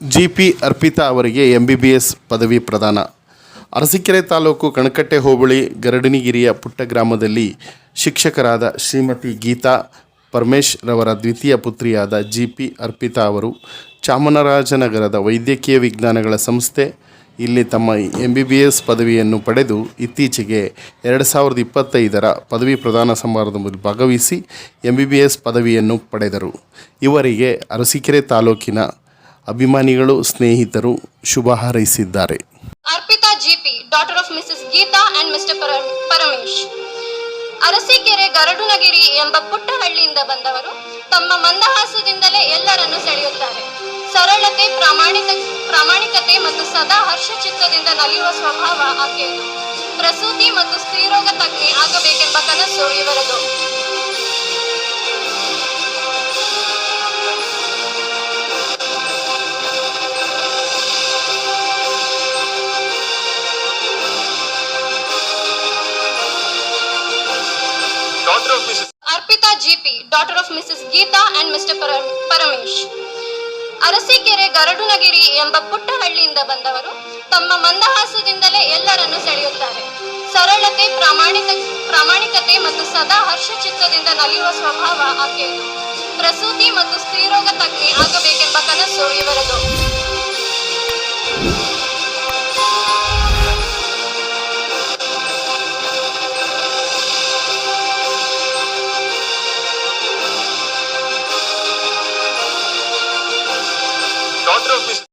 G P Arpita ಅವರಿಗೆ M B B S ಪದವಿ ಪ್ರದಾನ. ಅರಸೀಕೆರೆ ತಾಲೂಕು ಕಣಕಟ್ಟೆ ಹೋಬಳಿ ಗರಡಿನಿಗಿರಿಯ ಪುಟ್ಟ ಗ್ರಾಮದಲ್ಲಿ ಶಿಕ್ಷಕರಾದ ಶ್ರೀಮತಿ ಗೀತಾ ಪರಮೇಶ್ ರವರ ದ್ವಿತೀಯ ಪುತ್ರಿಯಾದ ಜಿ ಪಿ ಅರ್ಪಿತಾ ಅವರು ಚಾಮರಾಜನಗರದ ವೈದ್ಯಕೀಯ ವಿಜ್ಞಾನಗಳ ಸಂಸ್ಥೆ. ಇಲ್ಲಿ ತಮ್ಮ ಎಂ ಬಿ ಬಿ ಎಸ್ ಪದವಿಯನ್ನು ಪಡೆದು ಇತ್ತೀಚೆಗೆ ಎರಡು ಸಾವಿರದ ಇಪ್ಪತ್ತೈದರ ಪದವಿ ಪ್ರದಾನ ಸಮಾರಂಭದಲ್ಲಿ ಭಾಗವಹಿಸಿ ಎಂ ಬಿ ಬಿ ಎಸ್ ಪದವಿಯನ್ನು ಪಡೆದರು. ಇವರಿಗೆ ಅರಸೀಕೆರೆ ತಾಲೂಕಿನ ಅಭಿಮಾನಿಗಳು, ಸ್ನೇಹಿತರು ಶುಭ ಹಾರೈಸಿದ್ದಾರೆ. Arpita GP daughter of Mrs Geetha and Mr Paramesh. Arasikere Garadunagiri ಎಂಬ ಪುಟ್ಟ ಹಳ್ಳಿಯಿಂದ ಬಂದವರು ತಮ್ಮ ಮಂದಹಾಸದಿಂದಲೇ ಎಲ್ಲರನ್ನು ಸೆಳೆಯುತ್ತಾರೆ. ಸರಳತೆ ಪ್ರಾಮಾಣಿಕ ಪ್ರಾಮಾಣಿಕತೆ ಮತ್ತು ಸದಾ ಹರ್ಷಚಿತ್ತದಿಂದ ನಲಿಯುವ ಸ್ವಭಾವ ಆಕೆಯದು. ಪ್ರಸೂತಿ ಮತ್ತು ಸ್ತ್ರೀರೋಗ ತಜ್ಞೆ ಆಗಬೇಕೆಂಬ daughter of Mrs. Arpita GP daughter of Mrs Geetha and Mr Paramesh. Arasikere Garadunagiri ಎಂಬ ಪುಟ್ಟ ಹಳ್ಳಿಯಿಂದ ಬಂದವರು ತಮ್ಮ ಮಂದಹಾಸದಿಂದಲೇ ಎಲ್ಲರನ್ನು ಸೆಳೆಯುತ್ತಾರೆ. ಸರಳತೆ ಪ್ರಾಮಾಣಿಕ ಪ್ರಾಮಾಣಿಕತೆ ಮತ್ತು ಸದಾ ಹರ್ಷಚಿತ್ತದಿಂದ ನಲಿಯುವ ಸ್ವಭಾವ ಆಕೆಯದು. ಪ್ರಸೂತಿ ಮತ್ತು ಸ್ತ್ರೀರೋಗ ತಜ್ಞೆ ಆಗಬೇಕೆಂಬ ಕನಸು ಇವರದು. otros